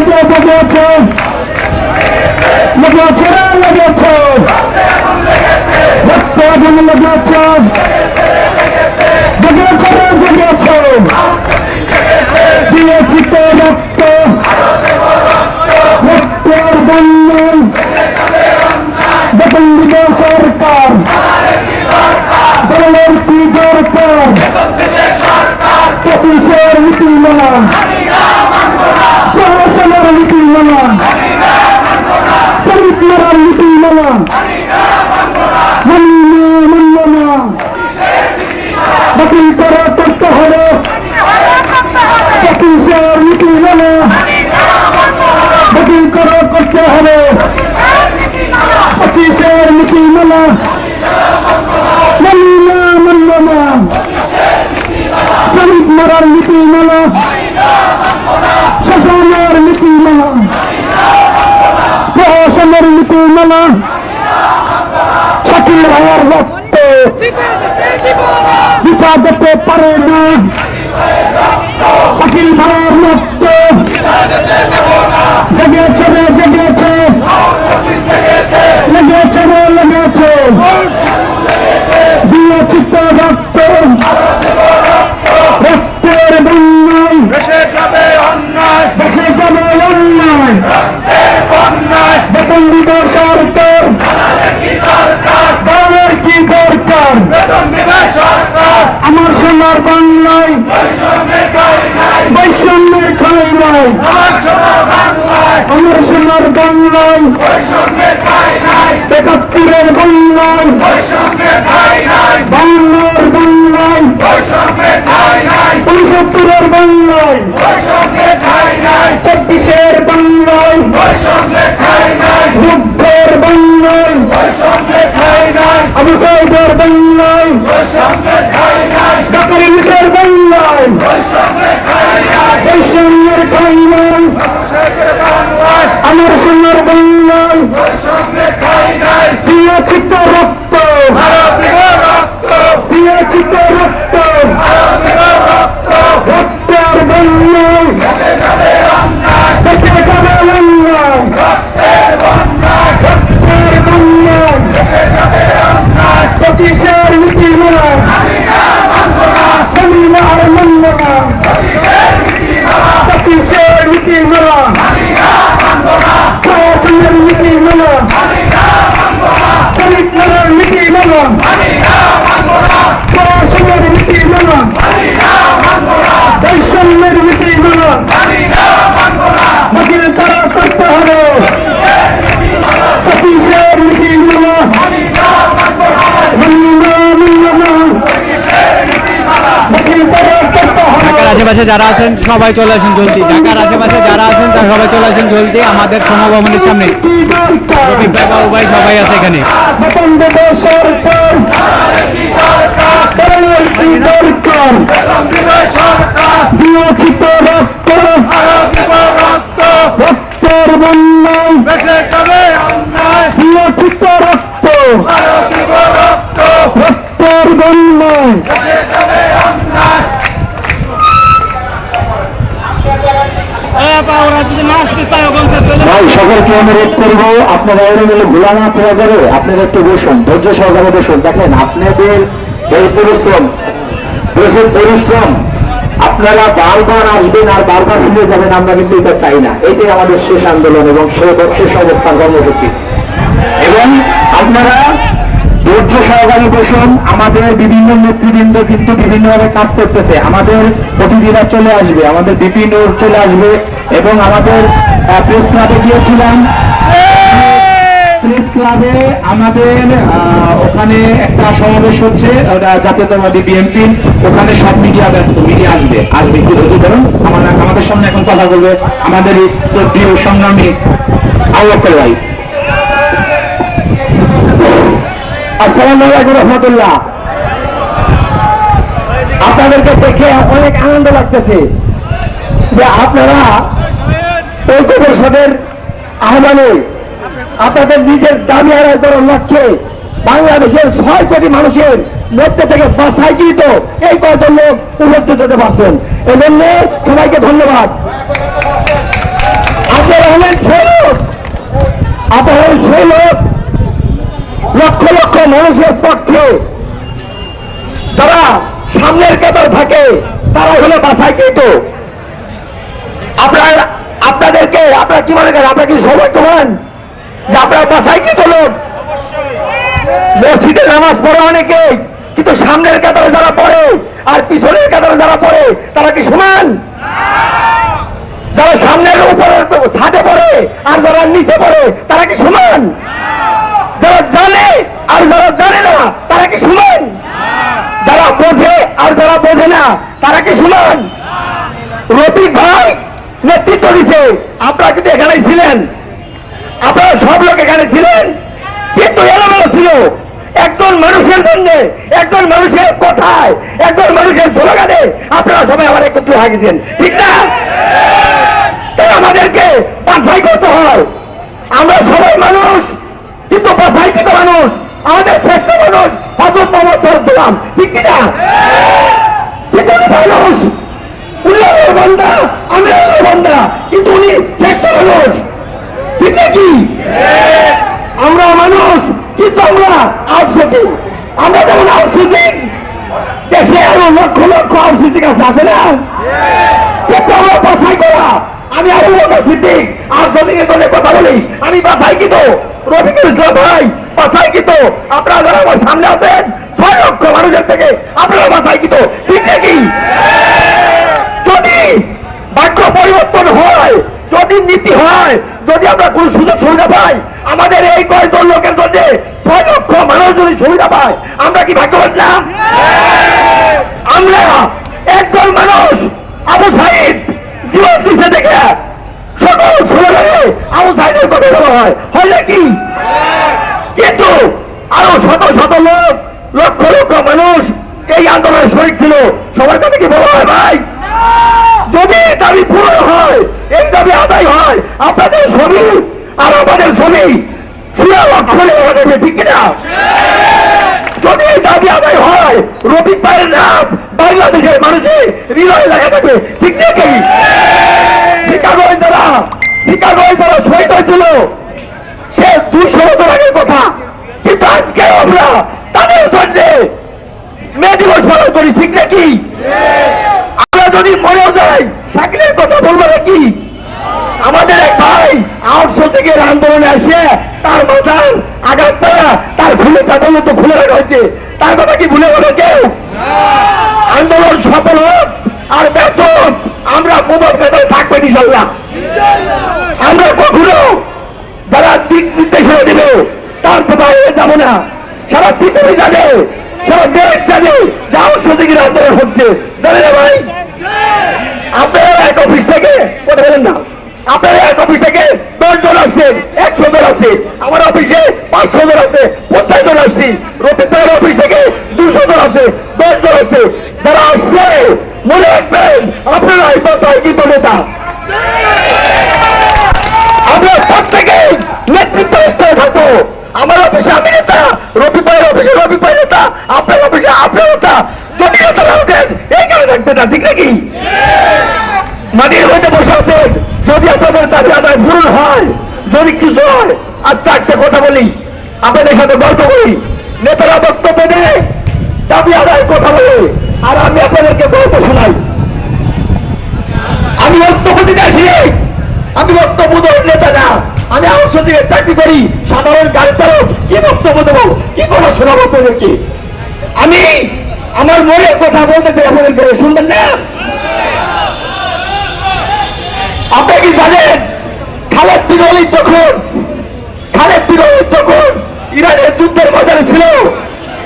লেগে লেগেছে লেগেছে লেগেছে রক্ত আগুন লেগেছে জেগেছে জেগেছে দিয়েছি তো রক্ত রক্তের বন্যন বেতন দিবে সরকার দলের নীতি মারার নীতি মানা আমার বাংলায় বৈষম্যের খাই নাই। আমার সোনার বাংলায় একাত্তরের বাংলায় বাংলার বাংলায় পঁয়সত্তরের বাংলায় চব্বিশের বাংলায় সাইদের বাংলায় ইলিশের বাংলায় বৈষম্যের বাংলায় আমার সোনার বাংলায় দিব রক্ত আশেপাশে যারা আছেন, সবাই চলে আসেন জলদি। ঢাকার আশেপাশে যারা আছেন, তারা সবাই চলে আসেন জলদি। আমাদের সমভবনের সামনে ভাই সবাই আছে এখানে। দেবে সরকার ভাই, সকলকে অনুরোধ করব, আপনারা এর মিলে ঘোলা না ফেরা করে আপনারা একটু বসুন, ধৈর্য সহকারে বসুন। দেখেন, আপনাদের এই পরিশ্রম দেশের পরিশ্রম, আপনারা বারবার আসবেন আর বারবার ফিরে যাবেন, আমরা কিন্তু এটা চাই না। এটাই আমাদের শেষ আন্দোলন এবং শেষ অবস্থার কর্মসূচি। এবং আপনারা ধৈর্য সহকারে বসুন, আমাদের বিভিন্ন নেতৃবৃন্দ কিন্তু বিভিন্নভাবে কাজ করতেছে। আমাদের প্রতিনিধিরা চলে আসবে, আমাদের বিপিন চলে আসবে এবং আমাদের প্রেস ক্লাবে গিয়েছিলাম। আমাদের ওখানে একটা সমাবেশ হচ্ছে জাতীয়তাবাদী ওখানে সব মিডিয়া ব্যস্ত মিডিয়া আসবে আসবে আমাদের সামনে এখন কথা বলবে আমাদের সংগ্রামী আউ্বাক্কর ভাই। আপনাদেরকে দেখে অনেক আনন্দ লাগতেছে যে আপনারা ঐক্য পরিষদের আহ্বানে আপনাদের নিজের দাবি আদায় করার লক্ষ্যে বাংলাদেশের ছয় কোটি মানুষের মধ্যে থেকে বাছাইকৃত এই কয়জন লোক উপস্থিত হতে পারছেন। এজন্য সবাইকে ধন্যবাদ। আপনারা হলেন সেই লোক আপনারা সেই লোক লক্ষ লক্ষ মানুষের পক্ষে যারা সামনের কাতার থাকে, তারা হলো বাসায় কিন্তু। আপনার আপনাদেরকে আপনারা কি মনে করেন? আপনারা কি কমান যে আপনারা বাসায় কিন্তু লোক। মসজিদে নামাজ পড়ে অনেকে, কিন্তু সামনের কাতারে যারা পড়ে আর পিছনের কাতারে যারা পড়ে, তারা কি সমান? যারা সামনের উপরে ছাদে পড়ে আর যারা নিচে পড়ে, তারা কি সমান? যারা জানে আর যারা জানে না, তারা কি সমান? যারা বোঝে আর যারা বোঝে না, তারা কি সমান? রফিক ভাই নেতৃত্ব দিছে। আপনারা কিন্তু এখানে ছিলেন। আপনারা সব লোক এখানে ছিলেন। কিন্তু এলোমেলো ছিল। একজন মানুষের জন্য, একজন মানুষের কথায়, একজন মানুষের স্লোগানে আপনারা সবাই আমার একত্র হয়ে ঠিক না? আমাদেরকে বাছাই করতে হয়। আমরা সবাই মানুষ কিন্তু মানুষ আমাদের শ্রেষ্ঠ মানুষ হজরত মোহাম্মদ সাল্লাম ঠিক কিনা? কিন্তু উনি মানুষ। উনি আল্লাহর বান্দা আমি আল্লাহর বান্দা কিন্তু উনি শ্রেষ্ঠ মানুষ। ঠিক নাকি? আমরা মানুষ কিন্তু আমরা আউটসোর্সিং আমরা যেমন আউটসোর্সিং দেশে আরও লক্ষ লক্ষ আউটসোর্সিং আছে আছে না? কিন্তু আমরা বাছাই করা আমি আরও বড় সিদ্দিক। আর এখানে কথা বলি। আমি যারা আমার সামনে আছেন, ছয় লক্ষ মানুষের থেকে আপনারা পরিবর্তন হয়, যদি নীতি হয়, যদি আমরা কোন সুযোগ সুবিধা পাই, আমাদের এই কয়েকজন লোকের জন্য ছয় লক্ষ মানুষ যদি সুবিধা পায়, আমরা কি ভাগ্যবান না? আমরা একজন মানুষ, আবু সাইদ, জীবন দিছে দেখে। সকল ছেলেমেয়ে আবু সাইদের কথা বলা হয়। হয় নাকি? কিন্তু আরও শত শত লোক, লক্ষ লক্ষ মানুষ এই আন্দোলনে শরিক সবার কাছে কি বলা ভাই? যদি দাবি পূরণ হয়, এই দাবি আদায় হয়, আপনাদের ছবি আর আমাদের ছবি শিয়া হবে, ঠিক কিনা? যদি এই দাবি আদায় হয়, রফিক ভাইয়ের নাম বাংলাদেশের মানুষের হৃদয় লাগা থাকবে, ঠিক নাকি? শিকাগোয় যারা শহীদ হয়েছিল, সে দুশো বছর আগের কথা। কিন্তু আজকে আমরা তাদের জন্য মে দিবস পালন করি, ঠিক নাকি? আমরা যদি মরেও যাই চাকরির কথা বলব নাকি? আমাদের এক ভাই আউটসোর্সিং এর আন্দোলনে আসে, তার মাথার আঘাত পাওয়া তার খুলে তাদের মতো খুলে রাখা হয়েছে। তার কথা কি ভুলে গেল কেউ? আন্দোলন সফল হোক আর ব্যর্থ আমরা প্রবল বেতন থাকবে ইনশাল্লাহ। আমরা কখনো যারা দিক নির্দেশনা দেবে, তার কোথাও যাব না। সারা পৃথিবী জানে, সারা দেশ জানে যে আউটসোর্সিং আন্দোলন হচ্ছে। জানে না ভাই? আপনারা এক অফিস থেকে, কথা বলেন না। আপনারা এক অফিস থেকে দশ জন আসছেন একশো জন আছে আমার অফিসে পাঁচশো জন আছে পঞ্চাশ জন আসছি। রবীন্দ্রের অফিস থেকে দুশো জন আছে দশ জন আছে। যারা আসছে, মনে রাখবেন আপনারা এই বাসায় কিন্তু নেতা আমরা প্রত্যেকে নেতৃত্ব স্তরে থাকব আমার অফিসে আমি নেতা রবি ভাইয়ের অফিসে রবি ভাই নেতা আপনার অফিসে আপনার নেতা যদি নেতারা ওঠেন এই কারণে থাকবে না ঠিক নাকি মাটির মধ্যে বসে আছেন যদি আদায় পূরণ হয়, যদি কিছু হয় আচ্ছা একটা কথা বলি। আপনাদের সাথে গল্প করি। নেতারা বক্তব্য দেয়, দাবি আদায় কথা বলে, আর আমি আপনাদেরকে গল্প শোনাই। আমি বক্তব্য আসি আমি বক্তব্য নেতা না। আমি আউটসোর্সিং এর চাকরি করি, সাধারণ গাড়ি চালক। কি বক্তব্য দেবো? কি কথা শোনাবো আপনাদেরকে? আমি আমার মনের কথা বলতে চাই আপনাদেরকে, শুনবেন না? আপনি কি জানেন? খালেদ বিরোধী যখন, খালেদ বিরোধী যখন ইরানের যুদ্ধের বাজারে ছিল,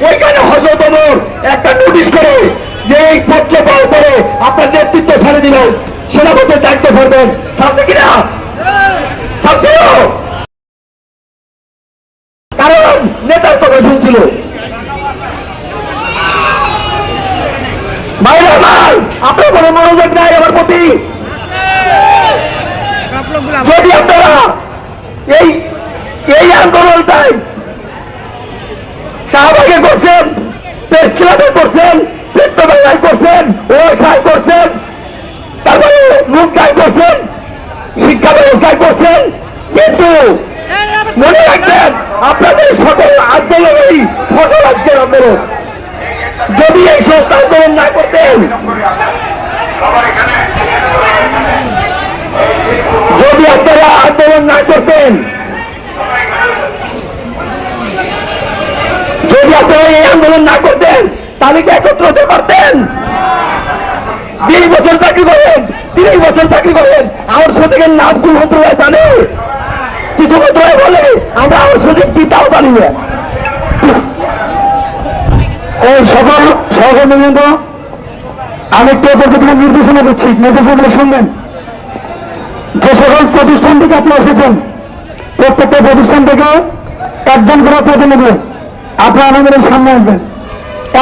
ওইখানে হজরত ওমর একটা নোটিশ করে যে এই পত্র পাওয়ার পরে আপনার নেতৃত্ব ছাড়ে দিবেন, সেনাপতির দায়িত্ব ছাড়বেন। ছাড়ছে কিনা? ছাড়ছিল কারণ নেতার শুনছিল। বাইরে আমার আপনার কোনো মনোযোগ নাই আমার প্রতি। যদি আপনারা এই এই আন্দোলনটাই শাহবাগে করছেন প্রেস ক্লাবে করছেন পেট্রোবেলায় করছেন ও সাই করছেন তারপরে মুখ অবস্থায় করছেন কিন্তু মনে রাখবেন আপনাদের সকল আন্দোলনেরই ফসল আজকের আন্দোলন যদি এই সব আন্দোলন না করতেন যদি আপনারা আন্দোলন না করতেন, যদি আপনারা এই আন্দোলন না করতেন, তাহলে কি একত্র হতে পারতেন? বিশ বছর চাকরি করেন, তিরিশ বছর চাকরি করেন, আমার সচিবের নাম কোন মন্ত্রণালয় জানে? কিছু মন্ত্রণালয় বলে, আমরা আমার সচিব কি তাও জানি না। এই সকল সহকর্মীবৃন্দ, আমি একটু অপরকে থেকে নির্দেশনা দিচ্ছি? নির্দেশনাগুলো শুনবেন। সকল প্রতিষ্ঠান থেকে আপনি এসেছেন, প্রত্যেকটা প্রতিষ্ঠান থেকে একজন করে প্রতিনিধি, আপনারা আমাদের সামনে আসবেন।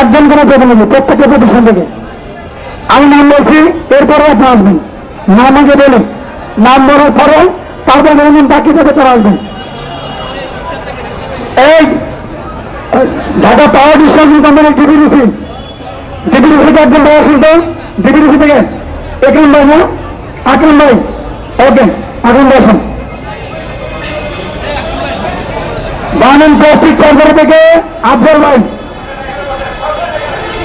একজন করে প্রতিনিধি, প্রত্যেকটা প্রতিষ্ঠান থেকে। আমি নাম বলছি, এরপরে আপনি আসবেন। নাম আগে বলে, নাম বলার পরে তারপরে যেমন বাকি থেকে তারা আসবেন। এই, ঢাকা পাওয়ার ডিস্ট্রিবিউশন কোম্পানির ডিবিডিসি ডিবিডিসি থেকে একজন তো ডিবিডিসি থেকে। একরম ভাই না আকরম ভাই? ওকে আকরম ভাই আসুন বানন প্লাস্টিক সরকারি থেকে আফজল ভাই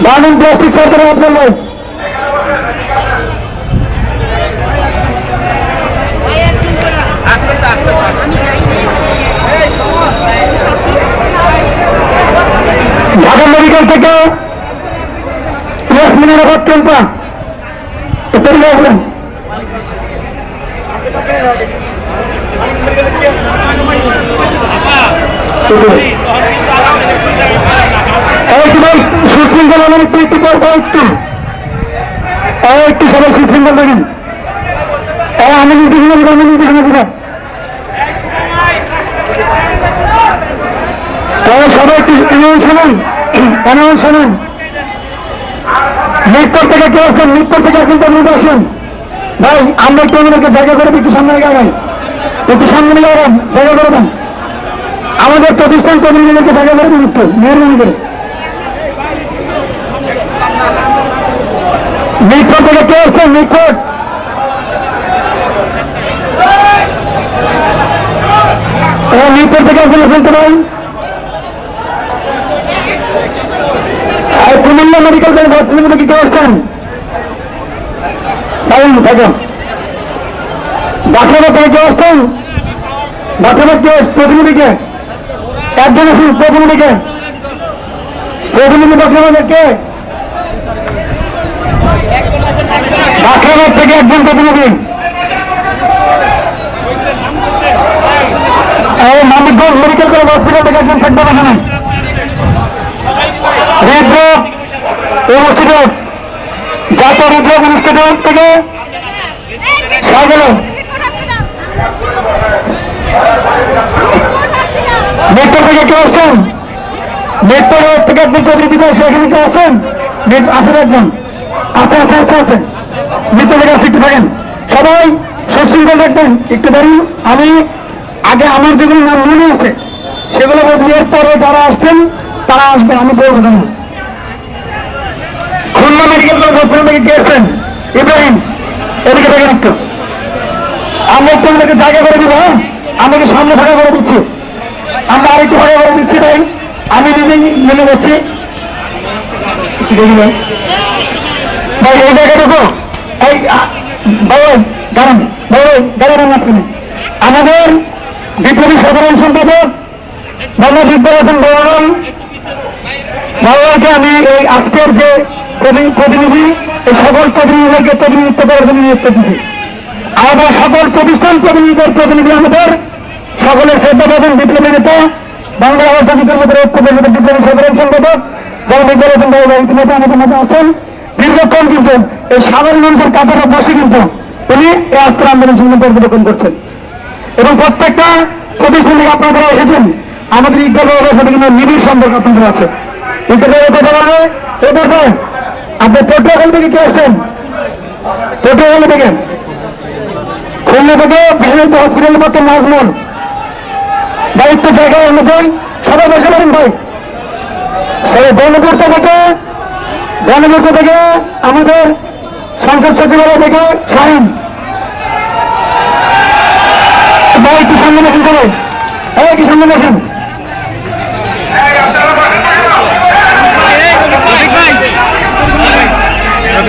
বানন প্লাস্টিক সরকারি আফজল ভাই ঢাকা মেডিকেল থেকে ইয়াসমিনের আবাদ ক্যাম্পা এদিকে আসবেন এই কি ভাই সুশৃঙ্খল একটু একটু পর পর একটু একটু সবাই সুশৃঙ্খল দেখেন আমি দিব আমি তাহলে সবাই একটু শুনুন শুনুন মিরপুর থেকে কে আসেন মিরপুর থেকে এখন তো নিতে আসেন ভাই, আমরা একটু আমাদেরকে জায়গা করে একটু সামনে লেগে একটু সামনে লেগে জায়গা করে দেন। আমাদের প্রতিষ্ঠান প্রতিনিধিদেরকে জায়গা করে দিন একটু মেহরবানি করে থেকে কে আসছেন মিরপুর ও থেকে আসেন শুনতে পাই। কুমিল্লা মেডিকেল কলেজ হসপিটাল থেকে কে আসছেন? থাকুন থাকুন বাঁকুড়া থেকে কে আসছেন বাঁকুড়া কে প্রতিনিধিকে, একজন আসুন প্রতিনিধিকে, প্রতিনিধি বাঁকুড়া কে বাঁকুড়া থেকে একজন প্রতিনিধি। এই মানিকগঞ্জ মেডিকেল কলেজ হসপিটাল থেকে একজন থাকবে এখানে হৃদরোগ ইনস্টিটিউট জাতীয় হৃদরোগ ইনস্টিটিউট থেকে মেট্রো থেকে কেউ আসছেন? মেট্রো থেকে একজন প্রতিনিধি আসছে এখানে কেউ মেট- আসেন একজন। আছে আছে আছে আছে মেট্রো থেকে আসে একটু থাকেন। সবাই সুশৃঙ্খল রাখবেন, একটু দাঁড়িয়ে। আমি আগে আমার যেগুলো নাম মনে আছে, সেগুলো বলছি, এরপরে যারা আসছেন, তারা আসবেন, আমি বলব না। আমরা জায়গা করে দিব হ্যাঁ? আমরা একটু সামনে ফাঁকা করে দিচ্ছি। আমরা আরেকটু ফাঁকা করে দিচ্ছি, ভাই। আমি নিজেই যাচ্ছি। একটু ভাই। এই জায়গাটুকু এই আমাদের বিপ্লবী সাধারণ সম্পাদক বাংলা বিদ্যালয় ভগবানকে আমি এই আজকের যে প্রতি- প্রতিনিধি, এই সকল প্রতিনিধিদেরকে প্রতিনিধিত্ব করার জন্য নিযুক্ত দিচ্ছি আমাদের সকল প্রতিষ্ঠান প্রতিনিধিদের প্রতিনিধি আমাদের, সকলের শ্রদ্ধা পাবেন বিপ্লবী নেতা, বাংলা রাজনীতির মধ্যে ঐক্য পরিষদের বিপ্লবী সাধারণ সম্পাদক জনবিদ্যালয় ইতিমধ্যে আমাদের মধ্যে আছেন। দীর্ঘক্ষণ কিন্তু এই সাধারণ মানুষের কাতারে বসে কিন্তু উনি এই আজকের আন্দোলন সংগ্রাম পর্যবেক্ষণ করছেন। এবং প্রত্যেকটা প্রতিষ্ঠান থেকে আপনারা এসেছেন, আমাদের বাবার সাথে কিন্তু নিবিড় সম্পর্ক আপনাদের আছে। বাবার কথা আপনি পটুয়াখালী থেকে কে আসছেন? পটুয়াখালী থেকে। খুলনা থেকে বিশ্বজিৎ হসপিটালের মতো নাজমুল দায়িত্ব জায়গায় অনুযায়ী সবাই বসে পারেন ভাই। সেই বনপূর্ত থেকে বনপূর্ত থেকে আমাদের সংসদ সচিবালয় থেকে শাহিন একটু সামনে বসুন করে এই একটু সামনে বসুন।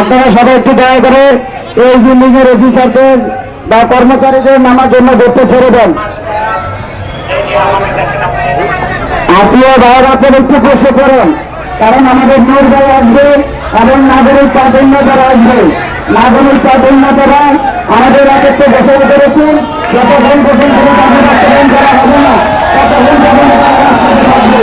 আপনারা সবাই একটু দয়া করে এই বিল্ডিং এর অফিসারদের বা কর্মচারীদের নামার জন্য গেটটা ছেড়ে দেন। আপনিও বাইরে আপনারা একটু বসে করেন, কারণ আমাদের নূর ভাই আসবে এবং নাগরিক প্রাধান্য যারা আসবে, নাগরিক প্রাধান্য যারা আমাদের রাজ্যে বসে করেছেন যতক্ষণ পর্যন্ত তাদের করা হবে না, ততক্ষণ পর্যন্ত তারা রাস্তাতে থাকবে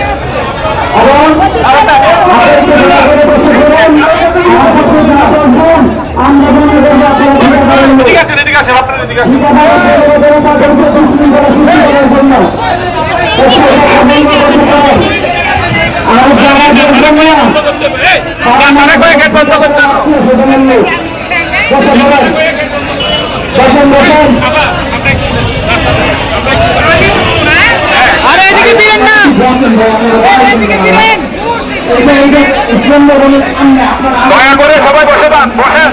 আরে এদিকে দিলেন না। দয়া করে সবাই বসে যান বসেন।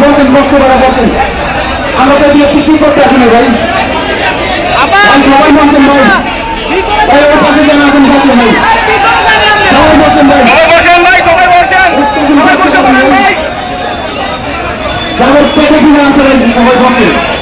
বসেন কষ্ট করা বসেন আমরা তো এদিকে পিকনিক করতে আসি না ভাই। সবাই বসেন ভাই। ভাই ওই পাশে যান এখন বসেন ভাই। সবাই বসেন ভাই। যাদের পেটে কিনে আসতে সবাই বসেন।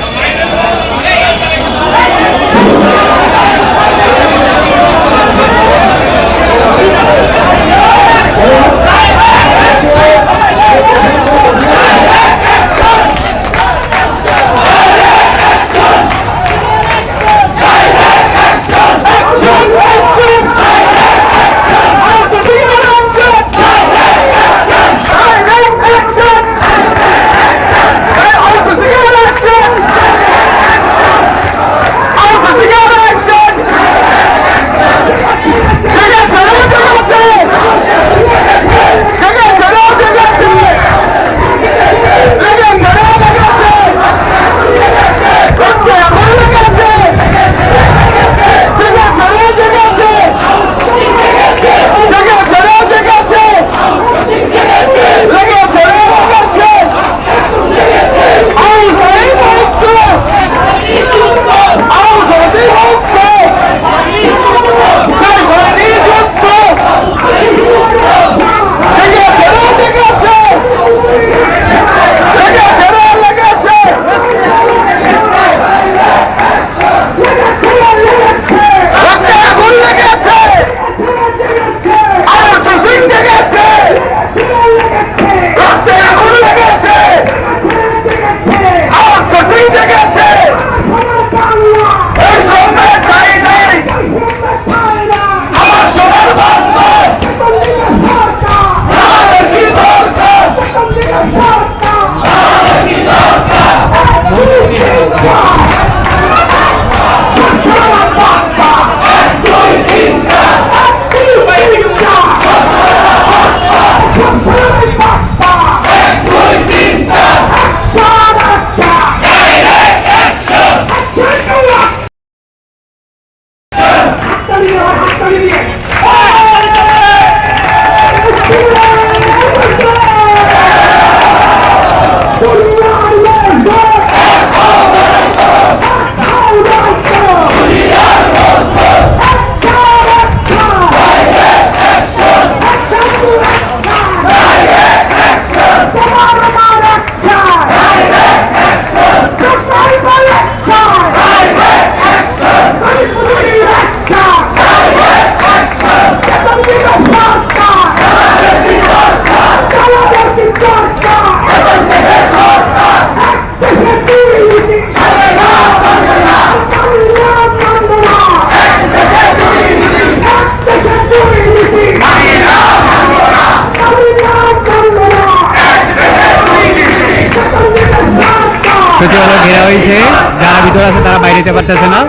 বৃদ্ধ আছে তারা বাইরে যেতে পারতেছে না।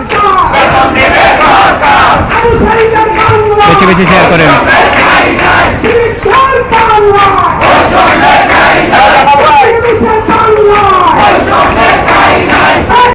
বেশি বেশি শেয়ার করেন।